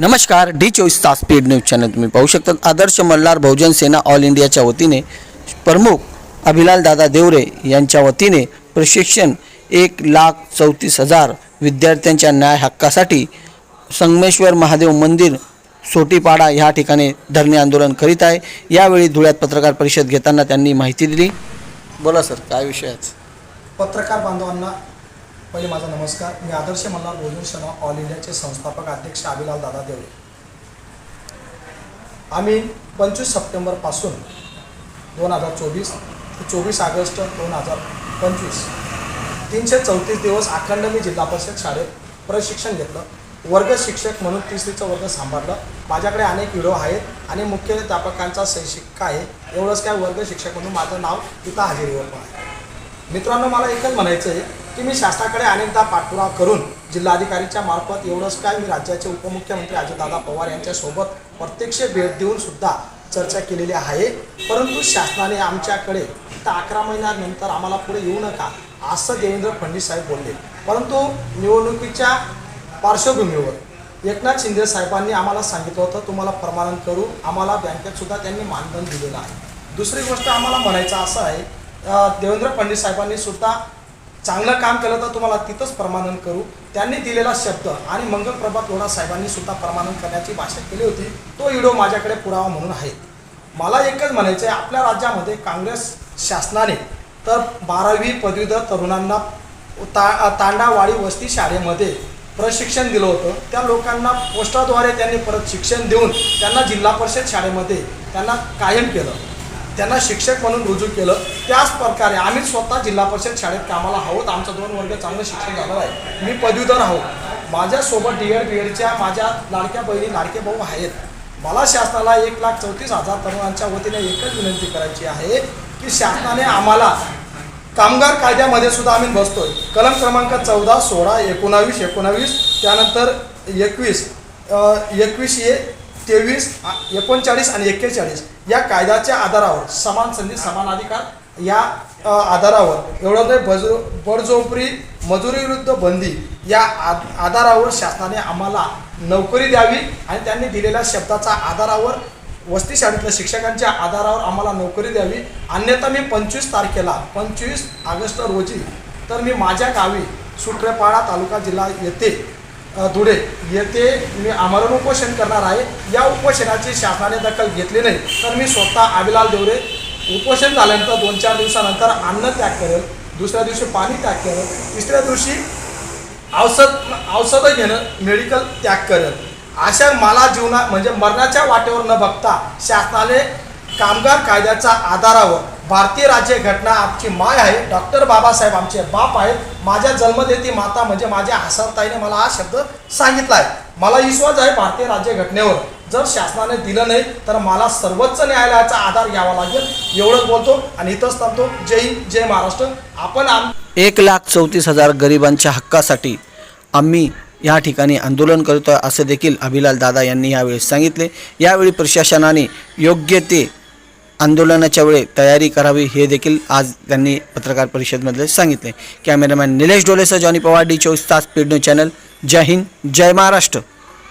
नमस्कार डी चोवीस तास स्पीड न्यूज चॅनल तुम्ही पाहू शकता. आदर्श मल्हार बहुजन सेना ऑल इंडियाच्या वतीने प्रमुख अभिलाल दादा देवरे यांच्या वतीने प्रशिक्षण एक लाख चौतीस हजार विद्यार्थ्यांच्या न्याय हक्कासाठी संगमेश्वर महादेव मंदिर सोटीपाडा ह्या ठिकाणी धरणे आंदोलन करीत आहे. यावेळी धुळ्यात पत्रकार परिषद घेताना त्यांनी माहिती दिली. बोला सर काय विषय पत्रकार बांधवांना पहिले माझा नमस्कार. मी आदर्श मल्हार भोजन शर्मा ऑल इंडियाचे संस्थापक अध्यक्ष अभिलाल दादा देवळे आम्ही पंचवीस सप्टेंबरपासून दोन हजार चोवीस ते चोवीस ऑगस्ट दोन हजार पंचवीस तीनशे चौतीस दिवस अखंड मी जिल्हा परिषद शाळेत प्रशिक्षण घेतलं. वर्ग शिक्षक म्हणून तिसरीचं वर्ग सांभाळलं. माझ्याकडे अनेक व्हिडिओ आहेत आणि मुख्याध्यापकांचा शिक्का आहे. एवढंच काय वर्ग शिक्षक म्हणून माझं नाव तिथं हजेरीवर पण आहे. मित्रांनो मला एकच म्हणायचं आहे की मी शासनाकडे अनेकदा पाठपुरावा करून जिल्हाधिकारीच्या मार्फत एवढंच काय मी राज्याचे उपमुख्यमंत्री अजितदादा पवार यांच्यासोबत प्रत्यक्ष भेट देऊन सुद्धा चर्चा केलेली आहे. परंतु शासनाने आमच्याकडे फक्त अकरा महिन्यानंतर आम्हाला पुढे येऊ नका असं देवेंद्र फडणवीस साहेब बोलले. परंतु निवडणुकीच्या पार्श्वभूमीवर एकनाथ शिंदे साहेबांनी आम्हाला सांगितलं होतं तुम्हाला प्रमाणन करू आम्हाला बँकेत सुद्धा त्यांनी मानधन दिलेलं आहे. दुसरी गोष्ट आम्हाला म्हणायचं असं आहे देवेंद्र फडणवीस साहेबांनी सुद्धा चांगलं काम केलं तर तुम्हाला तिथंच प्रमाणन करू. त्यांनी दिलेला शब्द आणि मंगलप्रभात लोढा साहेबांनी सुद्धा प्रमाणन करण्याची भाषा केली होती. तो व्हिडिओ माझ्याकडे पुरावा म्हणून आहे. मला एकच म्हणायचं आहे आपल्या राज्यामध्ये काँग्रेस शासनाने तर बारावी पदवीधर तरुणांना ता तांडावाडी वस्ती शाळेमध्ये प्रशिक्षण दिलं होतं. त्या लोकांना पोस्टाद्वारे त्यांनी परत शिक्षण देऊन त्यांना जिल्हा परिषद शाळेमध्ये त्यांना कायम केलं. त्यांना शिक्षक म्हणून रुजू केलं. त्याच प्रकारे आम्ही स्वतः जिल्हा परिषद शाळेत कामाला आहोत. आमचं दोन वर्ग चांगलं शिक्षण झालं आहे. मी पदवीधर आहोत. माझ्यासोबत डी एड बी एडच्या माझ्या लाडक्या बहिणी लाडके भाऊ आहेत. मला शासनाला एक लाख चौतीस हजार तरुणांच्या वतीने एकच विनंती करायची आहे की शासनाने आम्हाला कामगार कायद्यामध्ये सुद्धा आम्ही बसतोय. कलम क्रमांक चौदा सोळा एकोणावीस एकोणावीस त्यानंतर एकवीस एकवीस ए तेवीस एकोणचाळीस आणि एक्केचाळीस या कायद्याच्या आधारावर समान संधी समान अधिकार या आधारावर एवढं नाही बजो बडजोपरी मजुरी बंदी या आधारावर शासनाने आम्हाला नोकरी द्यावी आणि त्यांनी दिलेल्या शब्दाचा आधारावर वस्ती शाळेतल्या शिक्षकांच्या आधारावर आम्हाला नोकरी द्यावी. अन्यथा मी पंचवीस तारखेला पंचवीस ऑगस्ट रोजी तर मी माझ्या गावी सुट्रेपाडा तालुका जिल्हा येथे धुळे येथे मी आमरण उपोषण करणार आहे. या उपोषणाची शासनाने दखल घेतली नाही. तर मी स्वतः आबिलाल देवरे उपोषण झाल्यानंतर दोन चार दिवसानंतर अन्न त्याग करेल दुसऱ्या दिवशी पाणी त्याग करेल तिसऱ्या दिवशी औषध औषधं घेणं मेडिकल त्याग करेल. अशा मला जीवना म्हणजे मरणाच्या वाटेवर न बघता शासनाने कामगार कायद्याच्या आधारावर भारतीय राज्य घटना आमची माय आहे. डॉक्टर बाबासाहेब आमचे बाप आहेत. माझ्या जन्मदेती माता म्हणजे माझ्या हसरताईने मला हा शब्द सांगितला आहे. मला विश्वास आहे भारतीय राज्य घटनेवर. जर शासनाने दिलं नाही तर मला सर्वोच्च न्यायालयाचा आधार घ्यावा लागेल. एवढंच बोलतो आणि इथंच थांबतो. जय हिंद जय महाराष्ट्र. आपण आम एक लाख चौतीस हजार गरिबांच्या हक्कासाठी आम्ही या ठिकाणी आंदोलन करतो आहे असं देखील अभिलाल दादा यांनी यावेळी सांगितले. यावेळी प्रशासनाने योग्य ते आंदोलनाच्या वेळी तयारी करावी हे देखील आज त्यांनी पत्रकार परिषदमधले सांगितले. कॅमेरामॅन निलेश डोलेसह जॉनी पवार डी चोवीस तास पीड चॅनल. जय हिंद जय महाराष्ट्र.